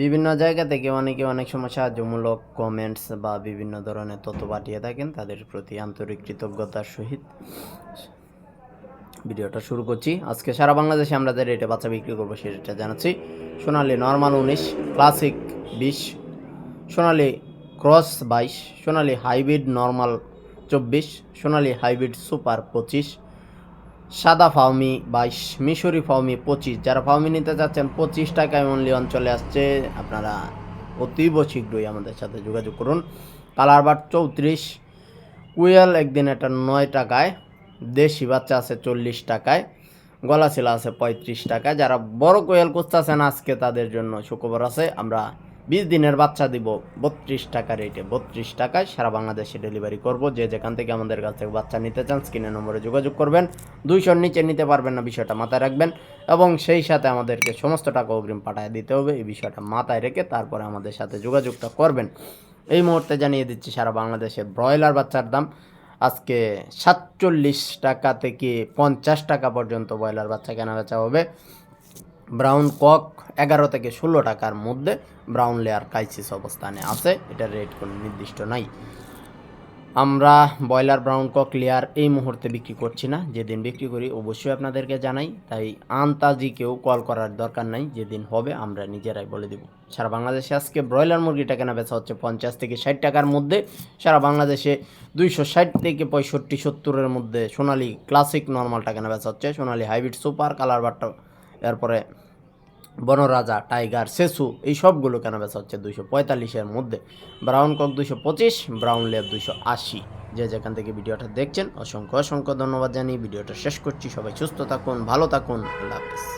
বিভিন্ন জায়গা থেকে অনেকে অনেক সময় সাহায্যমূলক কমেন্টস বা বিভিন্ন ধরনের তথ্য পাঠিয়ে থাকেন তাদের প্রতি আন্তরিক কৃতজ্ঞতার সহিত। ভিডিওটা শুরু করছি। আজকে সারা বাংলাদেশে আমরা যে রেটে বাচ্চা বিক্রি করব সেটা জানাচ্ছি। সোনালি নর্মাল উনিশ ক্লাসিক বিশ, সোনালি ক্রস বাইশ, সোনালি হাইব্রিড নর্মাল চব্বিশ, সোনালি হাইব্রিড সুপার পঁচিশ সাদা ফাউমি বাইশ মিশরি ফাউমি পঁচিশ। যারা ফাউমি নিতে চাচ্ছেন, পঁচিশ টাকায় অনলি অঞ্চলে আসছে। আপনারা অতীব শীঘ্রই আমাদের সাথে যোগাযোগ করুন। কালার বার চৌত্রিশ। কুয়েল একদিন এটা নয় টাকায়। দেশি বাচ্চা আছে চল্লিশ টাকায়। গলা শিলা আছে পঁয়ত্রিশ টাকায়। যারা বড় কোয়েল খুঁজতেছেন, আজকে তাদের জন্য সুখবর আছে। আমরা বিশ দিনের বাচ্চা দিব, বত্রিশ টাকা রেটে বত্রিশ টাকায় সারা বাংলাদেশে ডেলিভারি করব। যে যেখান থেকে আমাদের কাছ থেকে বাচ্চা নিতে চান স্ক্রিনের নম্বরে যোগাযোগ করবেন। দুইশোর নিচে নিতে পারবেন না, বিষয়টা মাথায় রাখবেন। এবং সেই সাথে আমাদেরকে সমস্ত টাকা অগ্রিম পাঠিয়ে দিতে হবে, এই বিষয়টা মাথায় রেখে তারপরে আমাদের সাথে যোগাযোগটা করবেন। এই মুহূর্তে জানিয়ে দিচ্ছি, সারা বাংলাদেশে ব্রয়লার বাচ্চার দাম আজকে সাতচল্লিশ টাকা থেকে পঞ্চাশ টাকা পর্যন্ত ব্রয়লার বাচ্চা কেনা বেচা হবে। ব্রাউন কক এগারো থেকে ষোলো টাকার মধ্যে ব্রাউন লেয়ার ক্রাইসিস অবস্থানে আছে। এটার রেট কোনো নির্দিষ্ট নাই। আমরা ব্রয়লার ব্রাউন কক লেয়ার এই মুহূর্তে বিক্রি করছি না। যেদিন বিক্রি করি অবশ্যই আপনাদেরকে জানাই। তাই আন্তাজি কেউ কল করার দরকার নাই। যেদিন হবে আমরা নিজেরাই বলে দেব। সারা বাংলাদেশে আজকে ব্রয়লার মুরগিটা কেনা বেচা হচ্ছে পঞ্চাশ থেকে ষাট টাকার মধ্যে। সারা বাংলাদেশে দুইশো ষাট থেকে পঁয়ষট্টি সত্তরের মধ্যে সোনালি ক্লাসিক নর্মালটা কেনা বেচা হচ্ছে। সোনালি হাইব্রিড সুপার কালার বারটা এরপরে বনরাজা, টাইগার, সেসু, এই সবগুলো কেন বেচা হচ্ছে দুশো পঁয়তাল্লিশের মধ্যে? ব্রাউন কক দুশো পঁচিশ, ব্রাউন লেপ দুশো আশি। যে যেখান থেকে ভিডিওটা দেখছেন, অসংখ্য অসংখ্য ধন্যবাদ জানিয়ে ভিডিওটা শেষ করছি। সবাই সুস্থ থাকুন, ভালো থাকুন, আল্লাহ হাফেজ।